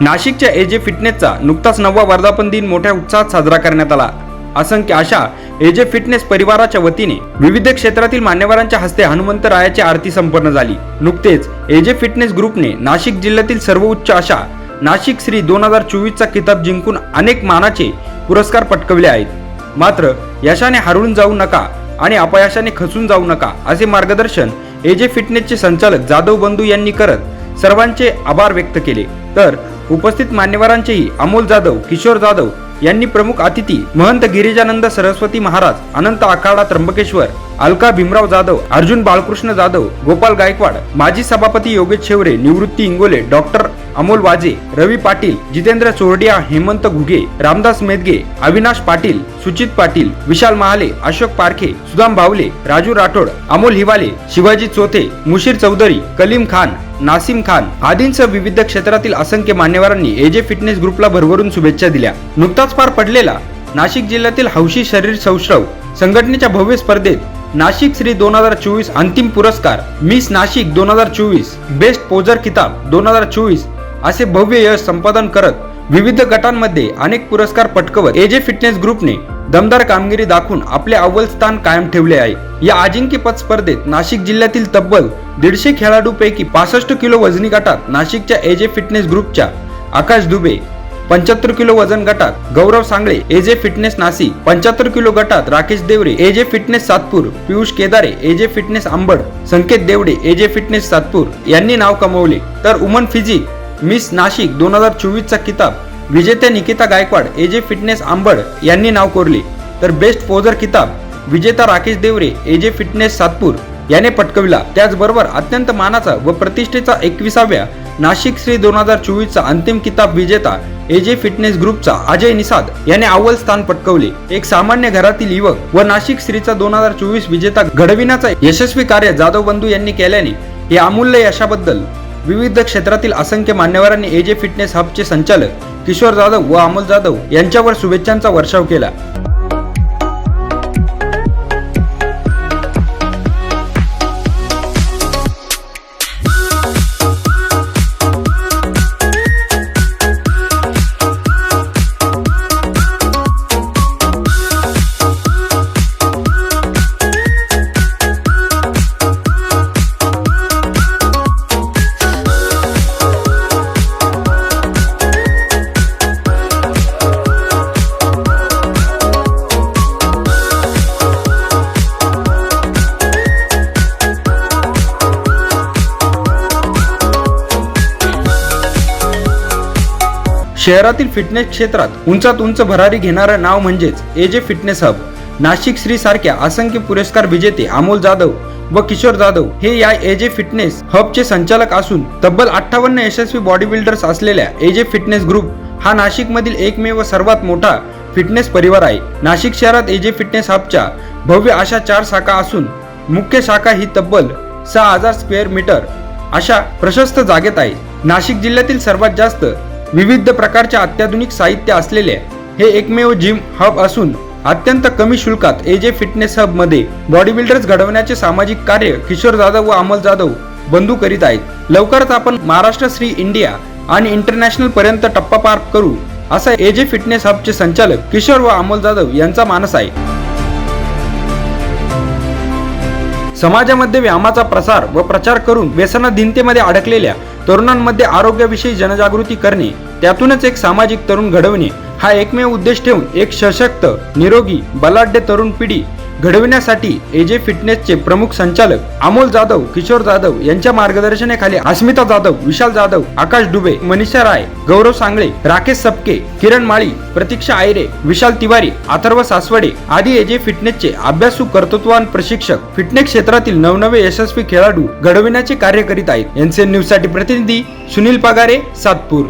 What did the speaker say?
नाशिकच्या एजे फिटनेसचा नुकताच नववा वर्धापन दिन मोठ्या उत्साहात साजरा करण्यात आला. असंख्य अशा एजे फिटनेस परिवाराच्या वतीने विविध क्षेत्रातील मान्यवरांच्या हस्ते हनुमंतरायाची आरती संपन्न झाली. नुकतेच एजे फिटनेस ग्रुपने नाशिक जिल्ह्यातील सर्वोच्च अशा नाशिक श्री दोन हजार चोवीसचा किताब जिंकून अनेक मानाचे पुरस्कार पटकवले आहेत. मात्र यशाने हरवून जाऊ नका आणि अपयशाने खचून जाऊ नका असे मार्गदर्शन एजे फिटनेसचे संचालक जाधव बंधू यांनी करत सर्वांचे आभार व्यक्त केले. तर उपस्थित मान्यवरांचेही अमोल जाधव किशोर जाधव यांनी प्रमुख अतिथी महंत गिरिजानंद सरस्वती महाराज अनंत आखाडा त्र्यंबकेश्वर अलका भीमराव जाधव अर्जुन बाळकृष्ण जाधव गोपाल गायकवाड माजी सभापती योगेश शेवरे निवृत्ती इंगोले डॉक्टर अमोल वाजे रवी पाटील जितेंद्र चोरडिया हेमंत घुगे रामदास मेदगे अविनाश पाटील सुचित पाटील विशाल महाले अशोक पारखे सुदाम भावले राजू राठोड अमोल हिवाले शिवाजी चोथे मुशीर चौधरी कलीम खान नासिम खान आदींसह विविध क्षेत्रातील असंख्य मान्यवरांनी एजे फिटनेस ग्रुपला भरभरून शुभेच्छा दिल्या. नुकताच पार पडलेला नाशिक जिल्ह्यातील हौशी शरीर सौष्ठव संघटनेच्या भव्य स्पर्धेत नाशिक श्री दोन हजार चोवीस अंतिम पुरस्कार मिस नाशिक दोन हजार चोवीस बेस्ट पोजर किताब दोन हजार चोवीस असे भव्य यश संपादन करत विविध गटांमध्ये अनेक पुरस्कार पटकवत एजे फिटनेस ग्रुपने दमदार कामगिरी दाखवून आपले अव्वल स्थान कायम ठेवले आहे. या अजिंक्यपद स्पर्धेत नाशिक जिल्ह्यातील तब्बल दीडशे खेळाडूपैकी पासष्ट किलो वजनी गटात नाशिकच्या एजे फिटनेस ग्रुपच्या आकाश दुबे पंच्याहत्तर किलो वजन गटात गौरव सांगळे एजे फिटनेस नाशिक पंच्याहत्तर किलो गटात Rakesh Devre AJ fitness Satpur Piyush Kedare AJ fitness Ambad Sanket Devde AJ fitness Satpur यांनी नाव कमवले. तर उमन फिजिक मिस नाशिक दोन हजार चोवीसचा किताब विजेत्या निकिता गायकवाड एजे फिटनेस आंबड यांनी नाव कोरले. तर बेस्ट पोजर किताब विजेता राकेश देवरे एजे फिटनेस सातपूर याने पटकविला. त्याचबरोबर अत्यंत मानाचा व प्रतिष्ठेचा एकविसाव्या नाशिक श्री दोन हजार चोवीसचा अंतिम किताब विजेता एजे फिटनेस ग्रुपचा अजय निसाद याने अव्वल स्थान पटकवले. एक सामान्य घरातील युवक व नाशिक श्रीचा दोन हजार चोवीस विजेता घडविण्याचा यशस्वी कार्य जाधव बंधू यांनी केल्याने या अमूल्य यशाबद्दल विविध क्षेत्रातील असंख्य मान्यवरांनी एजे फिटनेस हबचे संचालक किशोर जाधव व अमोल जाधव यांच्यावर शुभेच्छांचा वर्षाव केला. शहरातील फिटनेस क्षेत्रात उंचात उंच भरारी घेणारं नाव म्हणजेच AJ fitness hub Nashik Shri सारख्या असंख्य पुरस्कार विजेते अमोल जाधव व किशोर जाधव हे या एजे फिटनेस हबचे संचालक असून तब्बल अठ्ठावन्न यशस्वी बॉडी बिल्डर्स असलेल्या एजे फिटनेस ग्रुप हा नाशिकमधील एकमेव सर्वात मोठा फिटनेस परिवार आहे. नाशिक शहरात एजे फिटनेस हबच्या भव्य अशा चार शाखा असून मुख्य शाखा ही तब्बल सहा हजार स्क्वेअर मीटर अशा प्रशस्त जागेत आहे. नाशिक जिल्ह्यातील सर्वात जास्त विविध प्रकारच्या अत्याधुनिक साहित्य असलेले हे एकमेव जिम हब असून अत्यंत कमी शुल्कात एजे फिटनेस हबमध्ये बॉडी बिल्डर्स घडवण्याचे सामाजिक कार्य किशोर जाधव व अमल जाधव बंधू करीत आहेत. लवकरच आपण महाराष्ट्र श्री इंडिया आणि इंटरनॅशनल पर्यंत टप्पा पार करू असा एजे फिटनेस हबचे संचालक किशोर व अमोल जाधव यांचा मानस आहे. समाजामध्ये व्यायामाचा प्रसार व प्रचार करून व्यसनाधीनतेमध्ये अडकलेल्या तरुणांमध्ये आरोग्याविषयी जनजागृती करणे त्यातूनच एक सामाजिक तरुण घडवणे हा एकमेव उद्देश ठेवून एक सशक्त निरोगी बलाढ्य तरुण पिढी घडविण्यासाठी एजे फिटनेसचे प्रमुख संचालक अमोल जाधव किशोर जाधव यांच्या मार्गदर्शनाखाली अस्मिता जाधव विशाल जाधव आकाश डुबे मनीषा राय गौरव सांगळे राकेश सपके किरण माळी प्रतीक्षा आयरे विशाल तिवारी अथर्व सासवडे आदी एजे फिटनेसचे अभ्यासू कर्तृत्वान प्रशिक्षक फिटनेस क्षेत्रातील नवनवे यशस्वी खेळाडू घडविण्याचे कार्य करीत आहेत. एनसीएन न्यूजसाठी प्रतिनिधी सुनील पगारे सातपूर.